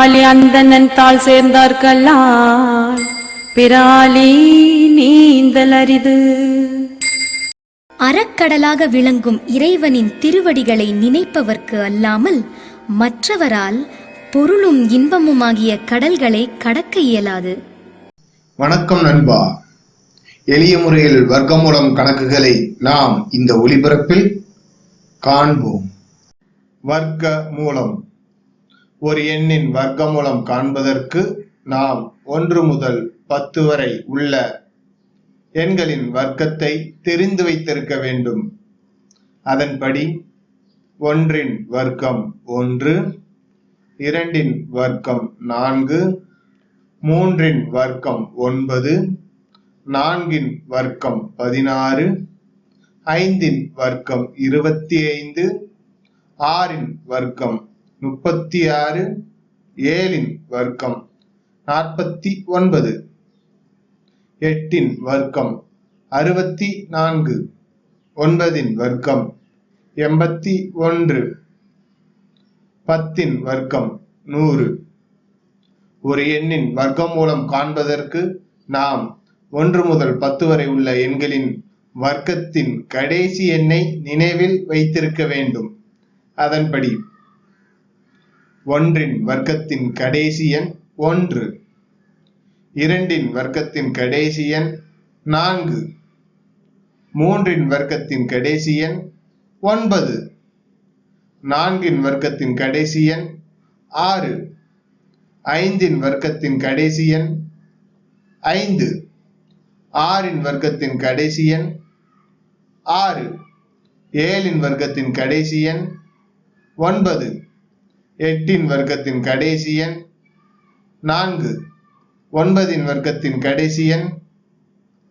அறாலி அந்தணன் தாள் சேர்ந்தார்கல்லால் பிராலி நீந்தல் அரிது. அறக்கடலாக விளங்கும் இறைவனின் திருவடிகளை நினைப்பவர்க்கு அல்லாமல் மற்றவரால் பொருளும் இன்பமுமாகிய கடல்களை கடக்க இயலாது. வணக்கம் நண்பா. எளிய முறையில் வர்க்கமூலம் கணக்குகளை நாம் இந்த ஒளிபரப்பில் காண்போம். வர்க்க மூலம் ஒரு எண்ணின் வர்க்கமூலம் காண்பதற்கு நாம் ஒன்று முதல் பத்து வரை உள்ள எண்களின் வர்க்கத்தை தெரிந்து வைத்திருக்க வேண்டும். அதன்படி ஒன்றின் வர்க்கம் ஒன்று இரண்டின் வர்க்கம் நான்கு மூன்றின் வர்க்கம் ஒன்பது நான்கின் வர்க்கம் பதினாறு ஐந்தின் வர்க்கம் இருபத்தி ஐந்து ஆறின் வர்க்கம் முப்பத்தி ஆறு ஏழின் வர்க்கம் நாற்பத்தி ஒன்பது எட்டின் வர்க்கம் அறுபத்தி நான்கு ஒன்பதின் வர்க்கம் எண்பத்தி ஒன்று பத்தின் வர்க்கம் நூறு. ஒரு எண்ணின் வர்க்கம் மூலம் காண்பதற்கு நாம் ஒன்று முதல் பத்து வரை உள்ள எண்களின் வர்க்கத்தின் கடைசி எண்ணை நினைவில் வைத்திருக்க வேண்டும். அதன்படி ஒன்றின் வர்க்கத்தின் கடைசி எண் ஒன்று. இரண்டின் வர்க்கத்தின் கடைசி எண் நான்கு. மூன்றின் வர்க்கத்தின் கடைசி எண் ஒன்பது. நான்கின் வர்க்கத்தின் கடைசி எண் ஆறு. ஐந்தின் வர்க்கத்தின் கடைசி எண் ஐந்து. ஆறின் வர்க்கத்தின் கடைசி எண் ஆறு. ஏழின் வர்க்கத்தின் கடைசி எண் ஒன்பது. எட்டின் வர்க்கத்தின் கடைசி எண். நான்கு. ஒன்பதின் வர்க்கத்தின் கடைசி எண்.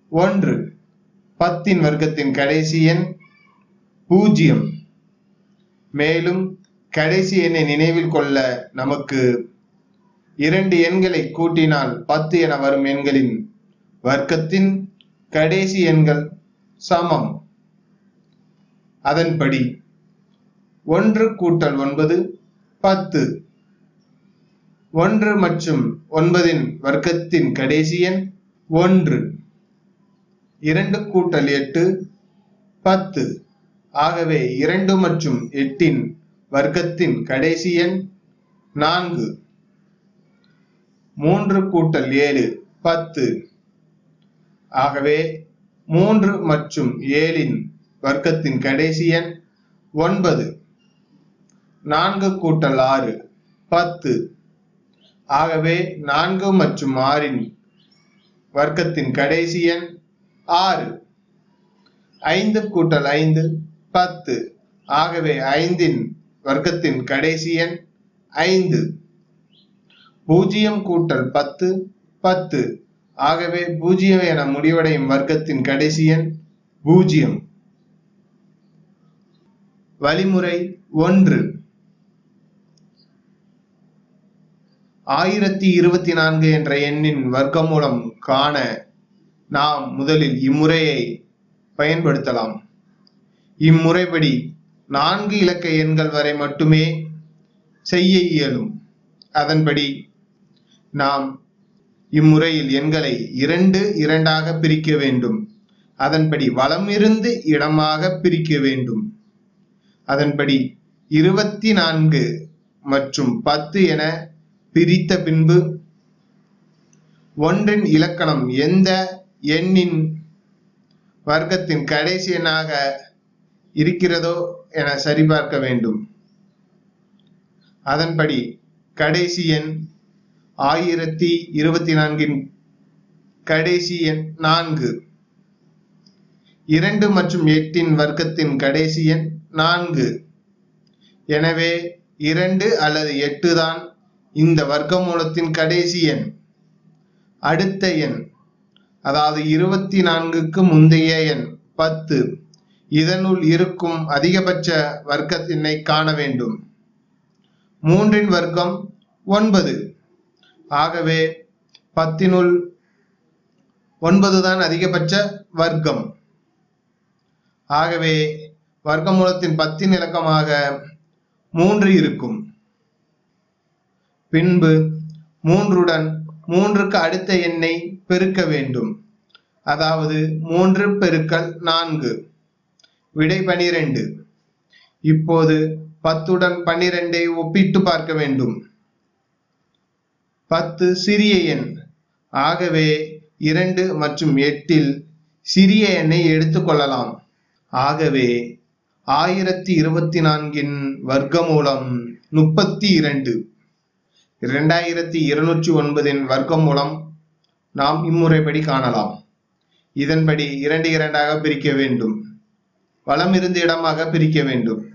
ஒன்று. பத்தின் வர்க்கத்தின் கடைசி எண். பூஜ்ஜியம். மேலும் கடைசி எண்ணை நினைவில் கொள்ள நமக்கு இரண்டு எண்களை கூட்டினால் பத்து என வரும் எண்களின் வர்க்கத்தின் கடைசி எண்கள் சமம். அதன்படி ஒன்று கூட்டல் ஒன்பது பத்து. ஒன்று மற்றும் ஒன்பதின் வர்க்கத்தின் கடைசி எண் ஒன்று. இரண்டு கூட்டல் எட்டு பத்து. ஆகவே இரண்டு மற்றும் எட்டின் வர்க்கத்தின் கடைசி எண் நான்கு. மூன்று கூட்டல் ஏழு பத்து. ஆகவே மூன்று மற்றும் ஏழின் வர்க்கத்தின் கடைசி எண் ஒன்பது. நான்கு கூட்டல் ஆறு பத்து. ஆகவே நான்கு மற்றும் ஆறின் வர்க்கத்தின் கடைசி எண் ஆறு. ஐந்து கூட்டல் ஐந்து பத்து. ஆகவே ஐந்தின் வர்க்கத்தின் கடைசி எண் ஐந்து. பூஜ்ஜியம் கூட்டல் பத்து பத்து. ஆகவே பூஜ்ஜியம் என முடிவடையும் வர்க்கத்தின் கடைசி எண் பூஜ்ஜியம். வழிமுறை ஒன்று. ஆயிரத்தி இருபத்தி நான்கு என்ற எண்ணின் வர்க்கமூலம் காண நாம் முதலில் இம்முறையை பயன்படுத்தலாம். இம்முறைப்படி நான்கு இலக்க எண்கள் வரை மட்டுமே செய்ய இயலும். அதன்படி நாம் இம்முறையில் எண்களை இரண்டு இரண்டாக பிரிக்க வேண்டும். அதன்படி வலமிருந்து இடமாக பிரிக்க வேண்டும். அதன்படி இருபத்தி நான்கு மற்றும் பத்து என பிரித்த பின்பு ஒன்றின் இலக்கணம் எந்த எண்ணின் வர்க்கத்தின் கடைசி எண்ணாக இருக்கிறதோ என சரிபார்க்க வேண்டும். அதன்படி கடைசி எண் ஆயிரத்தி இருபத்தி நான்கின் கடைசி எண் நான்கு. இரண்டு மற்றும் எட்டின் வர்க்கத்தின் கடைசி எண் நான்கு. எனவே இரண்டு அல்லது எட்டு தான் இந்த வர்க்கமூலத்தின் கடைசி எண் அடுத்த எண் அதாவது இருபத்தி நான்குக்கு முந்தைய எண் பத்து. இதனுள் இருக்கும் அதிகபட்ச வர்க்கத்தினை காண வேண்டும். மூன்றின் வர்க்கம் ஒன்பது. ஆகவே பத்தினுள் ஒன்பதுதான் அதிகபட்ச வர்க்கம். ஆகவே வர்க்கமூலத்தின் பத்தின் இலக்கமாக மூன்று இருக்கும். பின்பு மூன்றுடன் மூன்றுக்கு அடுத்த எண்ணை பெருக்க வேண்டும். அதாவது மூன்று பெருக்கல் நான்கு. விடை பனிரெண்டு. இப்போது பத்துடன் பன்னிரெண்டை ஒப்பிட்டு பார்க்க வேண்டும். பத்து சிறிய எண். ஆகவே இரண்டு மற்றும் எட்டில் சிறிய எண்ணை எடுத்துக்கொள்ளலாம் ஆகவே ஆயிரத்தி இருபத்தி நான்கின் வர்க்கமூலம் முப்பத்தி இரண்டு. இரண்டாயிரத்தி இருநூற்றி ஒன்பதின் வர்க்கமூலம் நாம் இம்முறைப்படி காணலாம். இதன்படி இரண்டு இரண்டாக பிரிக்க வேண்டும். வலமிருந்து இடமாக பிரிக்க வேண்டும்.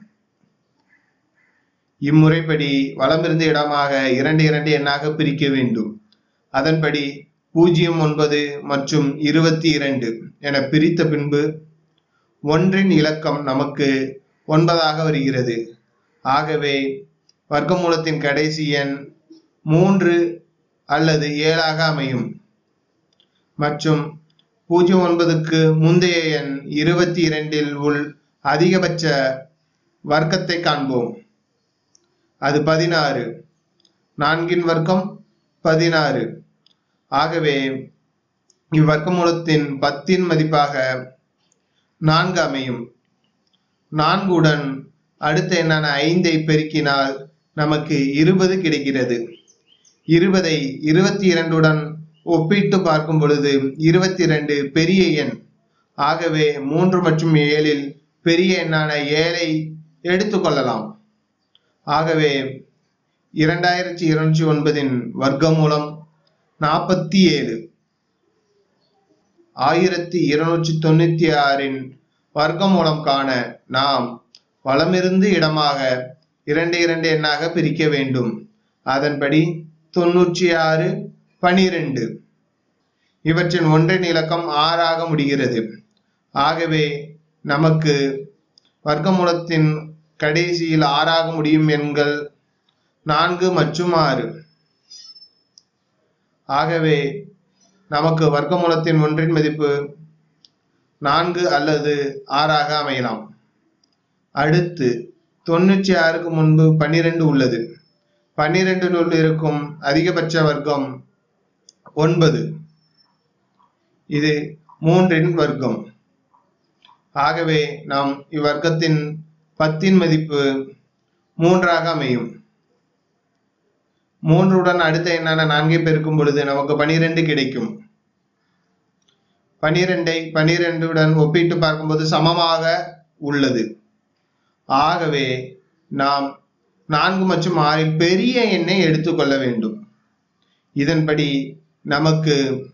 இம்முறைப்படி வலமிருந்து இடமாக இரண்டு இரண்டு எண்ணாக பிரிக்க வேண்டும். அதன்படி பூஜ்ஜியம் ஒன்பது மற்றும் இருபத்தி இரண்டு என பிரித்த பின்பு ஒன்றின் இலக்கம் நமக்கு ஒன்பதாக வருகிறது. ஆகவே வர்க்கமூலத்தின் கடைசி எண் மூன்று அல்லது ஏழாக அமையும். மற்றும் பூஜ்ஜியம் ஒன்பதுக்கு முந்தைய எண் இருபத்தி இரண்டில் உள் அதிகபட்ச வர்க்கத்தை காண்போம். அது பதினாறு. நான்கின் வர்க்கம் பதினாறு. ஆகவே இவ்வர்க்கமூலத்தின் பத்தின் மதிப்பாக நான்கு அமையும். நான்குடன் அடுத்த எண்ணான ஐந்தை பெருக்கினால் நமக்கு இருபது கிடைக்கிறது. இருபதை இருபத்தி இரண்டுடன் ஒப்பிட்டு பார்க்கும் பொழுது இருபத்தி இரண்டு பெரிய எண். ஆகவே மூன்று மற்றும் ஏழில் பெரிய எண்ணான ஏழை எடுத்துக்கொள்ளலாம் ஆகவே இரண்டாயிரத்தி இருநூற்றி ஒன்பதின் வர்க்கமூலம் நாற்பத்தி ஏழு ஆயிரத்தி இருநூற்றி தொண்ணூத்தி ஆறின் வர்க்கமூலம் காண நாம் வளமிருந்து இடமாக இரண்டு இரண்டு எண்ணாக பிரிக்க வேண்டும். அதன்படி தொன்னூற்றி ஆறு பனிரெண்டு. இவற்றின் ஒன்றின் இலக்கம் ஆறாக முடிகிறது. ஆகவே நமக்கு வர்க்கமூலத்தின் கடைசியில் ஆறாக முடியும் எண்கள் நான்கு மற்றும் ஆறு. ஆகவே நமக்கு வர்க்கமூலத்தின் ஒன்றின் மதிப்பு நான்கு அல்லது ஆறாக அமையலாம். அடுத்து தொண்ணூற்றி ஆறுக்கு முன்பு பன்னிரண்டு உள்ளது. பன்னிரெண்டினுள் இருக்கும் அதிகபட்ச வர்க்கம் ஒன்பது. இது மூன்றின் வர்க்கம். ஆகவே நாம் இவ்வர்க்கத்தின் பத்தின் மதிப்பு மூன்றாக அமையும். மூன்றுடன் அடுத்த எண்ணான நான்கை பெருக்கும் பொழுது நமக்கு பனிரெண்டு கிடைக்கும். பனிரெண்டை பனிரெண்டுடன் ஒப்பிட்டு பார்க்கும்போது சமமாக உள்ளது. ஆகவே நாம் நான்கு மற்றும் ஆறில் பெரிய எண்ணை எடுத்துக்கொள்ள வேண்டும். இதன்படி நமக்கு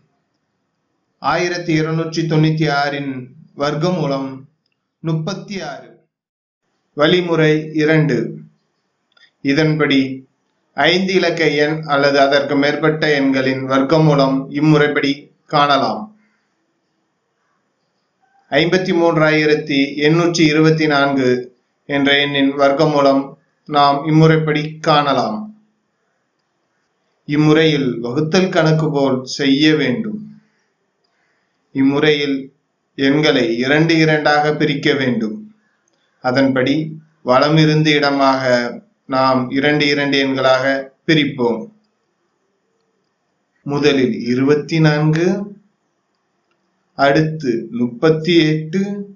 ஆயிரத்தி இருநூற்றி தொண்ணூத்தி ஆறின் வர்க்கமூலம் முப்பத்தி ஆறு வழிமுறை இரண்டு. இதன்படி ஐந்து இலக்க எண் அல்லது அதற்கு மேற்பட்ட எண்களின் வர்க்கமூலம் இம்முறைப்படி காணலாம். ஐம்பத்தி மூன்றாயிரத்தி எண்ணூற்றி இருபத்தி நான்கு என்ற எண்ணின் வர்க்கமூலம் நாம் இம்முறைப்படி காணலாம். இம்முறையில் வகுத்தல் கணக்கு போல் செய்ய வேண்டும். இம்முறையில் எண்களை இரண்டு இரண்டாக பிரிக்க வேண்டும். அதன்படி வலமிருந்து இடமாக நாம் இரண்டு இரண்டு எண்களாக பிரிப்போம். முதலில் இருபத்தி நான்கு அடுத்து முப்பத்தி எட்டு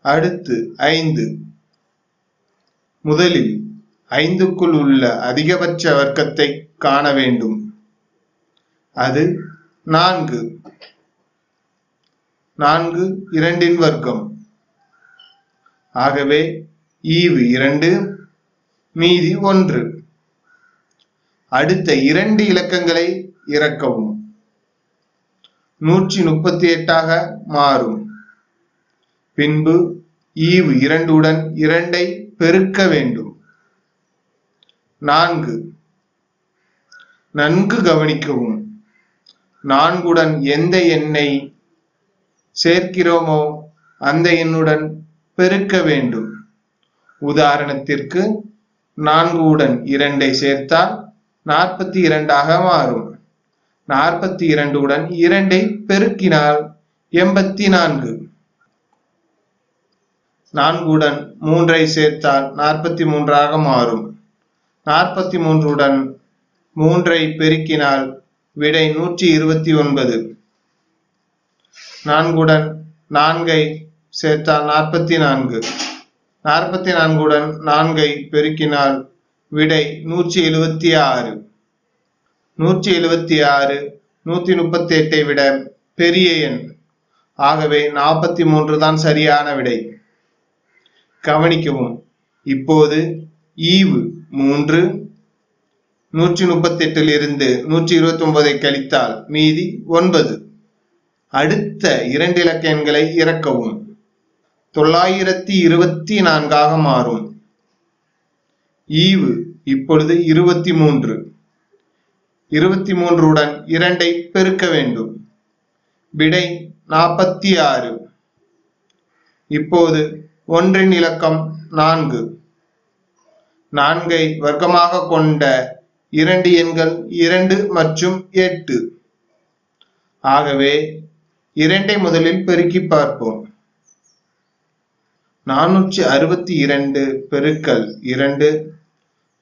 அடுத்து ஐந்து. முதலில் ஐந்துக்குள் உள்ள அதிகபட்ச வர்க்கத்தை காண வேண்டும். அது நான்கு. நான்கு இரண்டின் வர்க்கம். ஆகவே ஈவு இரண்டு மீதி ஒன்று. அடுத்த இரண்டு இலக்கங்களை இறக்கவும். நூற்றி முப்பத்தி எட்டாக மாறும். பின்பு ஈவு இரண்டுடன் இரண்டை பெருக்க வேண்டும். நான்கு. நன்கு கவனிக்கவும். நான்குடன் எந்த எண்ணை சேர்க்கிறோமோ அந்த எண்ணுடன் பெருக்க வேண்டும். உதாரணத்திற்கு நான்கு உடன் இரண்டை சேர்த்தால் நாற்பத்தி இரண்டாக மாறும். நாற்பத்தி இரண்டு உடன் இரண்டை பெருக்கினால் எண்பத்தி நான்கு நான்குடன் மூன்றை சேர்த்தால் நாற்பத்தி மூன்றாக மாறும். நாற்பத்தி மூன்றுடன் மூன்றை பெருக்கினால் விடை நூற்றி இருபத்தி ஒன்பது நான்குடன் நான்கை சேர்த்தால் நாற்பத்தி நான்கு நாற்பத்தி நான்குடன் நான்கை பெருக்கினால் விடை நூற்றி எழுபத்தி ஆறு நூற்றி எழுபத்தி ஆறு நூற்றி முப்பத்தி எட்டை விட பெரிய எண். ஆகவே நாற்பத்தி மூன்று தான் சரியான விடை. கவனிக்கவும். இப்போது ஈவு மூன்று. நூற்றி முப்பத்தி எட்டில் இருந்து நூற்றி இருபத்தி ஒன்பதை கழித்தால் மீதி ஒன்பது. அடுத்த இரண்டு இலக்க எண்களை இறக்கவும். தொள்ளாயிரத்தி இருபத்தி நான்காக மாறும். ஈவு இப்பொழுது இருபத்தி மூன்று இருபத்தி மூன்றுடன் இரண்டை பெருக்க வேண்டும். விடை நாற்பத்தி ஆறு இப்போது ஒன்றின் இலக்கம் நான்கு. நான்கை வர்க்கமாக கொண்ட இரண்டு எண்கள் இரண்டு மற்றும் எட்டு. ஆகவே இரண்டை முதலில் பெருக்கி பார்ப்போம். நானூற்றி அறுபத்தி இரண்டு பெருக்கல் இரண்டு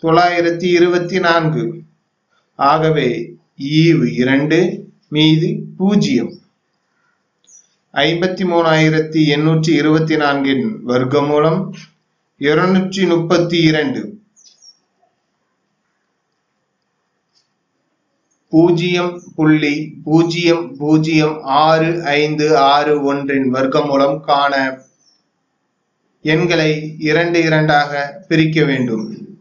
தொள்ளாயிரத்தி இருபத்தி நான்கு. ஆகவே ஈவு இரண்டு மீது பூஜ்ஜியம். ஐம்பத்தி மூணாயிரத்தி எண்ணூற்றி இருபத்தி நான்கின் வர்க்கமூலம் இருநூற்றி முப்பத்தி இரண்டு. பூஜ்ஜியம் புள்ளி பூஜ்ஜியம் பூஜ்ஜியம் ஆறு ஐந்து ஆறு ஒன்றின் வர்க்கமூலம் காண எண்களை இரண்டு இரண்டாக பிரிக்க வேண்டும்.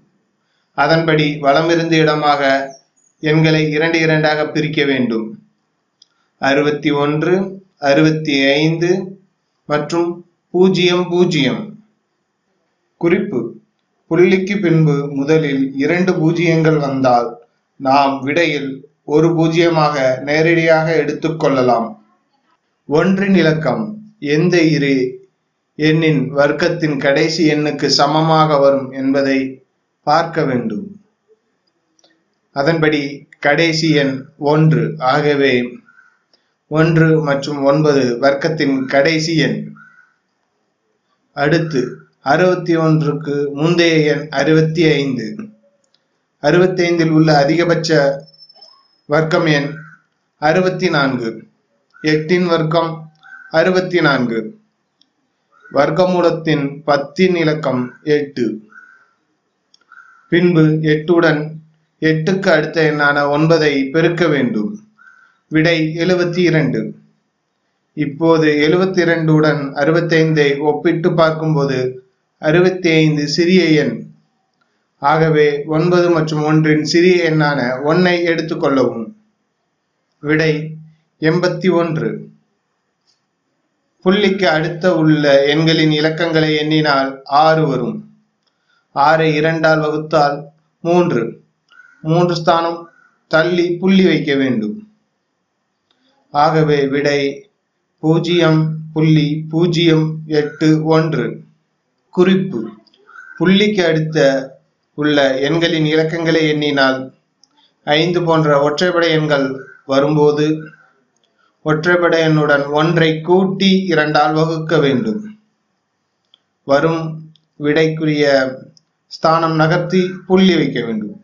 அதன்படி வளமிருந்த இடமாக எண்களை இரண்டு இரண்டாக பிரிக்க வேண்டும். அறுபத்தி ஒன்று அறுபத்தி ஐந்து மற்றும் பூஜ்ஜியம் பூஜ்ஜியம் குறிப்பு புள்ளிக்கு பின்பு முதலில் இரண்டு பூஜ்ஜியங்கள் வந்தால் நாம் விடையில் ஒரு பூஜ்ஜியமாக நேரடியாக எடுத்துக்கொள்ளலாம் ஒன்றின் இலக்கம் எந்த இரு எண்ணின் வர்க்கத்தின் கடைசி எண்ணுக்கு சமமாக வரும் என்பதை பார்க்க வேண்டும். அதன்படி கடைசி எண் ஒன்று. ஆகவே ஒன்று மற்றும் ஒன்பது வர்க்கத்தின் கடைசி எண். அடுத்து அறுபத்தி ஒன்றுக்கு முந்தைய எண் அறுபத்தி ஐந்து அறுபத்தி ஐந்தில் உள்ள அதிகபட்ச வர்க்கம் எண் அறுபத்தி நான்கு எட்டின் வர்க்கம் அறுபத்தி நான்கு வர்க்கமூலத்தின் பத்தின் இலக்கம் எட்டு. பின்பு எட்டுடன் எட்டுக்கு அடுத்த எண்ணான ஒன்பதை பெருக்க வேண்டும். விடை எழுபத்தி இரண்டு இப்போது எழுபத்தி இரண்டுடன் அறுபத்தைந்தை ஒப்பிட்டு பார்க்கும்போது அறுபத்தி ஐந்து சிறிய எண். ஆகவே ஒன்பது மற்றும் ஒன்றின் சிறிய எண்ணான ஒன்னை எடுத்துக்கொள்ளவும் விடை எண்பத்தி ஒன்று. புள்ளிக்கு அடுத்த உள்ள எண்களின் இலக்கங்களை எண்ணினால் ஆறு வரும். ஆறை இரண்டால் வகுத்தால் மூன்று. மூன்று ஸ்தானம் தள்ளி புள்ளி வைக்க வேண்டும். ஆகவே விடை பூஜ்ஜியம் புள்ளி பூஜ்ஜியம் எட்டு ஒன்று. குறிப்பு. புள்ளிக்கு அடுத்த உள்ள எண்களின் இலக்கங்களை எண்ணினால் ஐந்து போன்ற ஒற்றைப்படை எண்கள் வரும்போது ஒற்றைப்படை எண்ணுடன் ஒன்றை கூட்டி இரண்டால் வகுக்க வேண்டும். வரும் விடைக்குரிய ஸ்தானம் நகர்த்தி புள்ளி வைக்க வேண்டும்.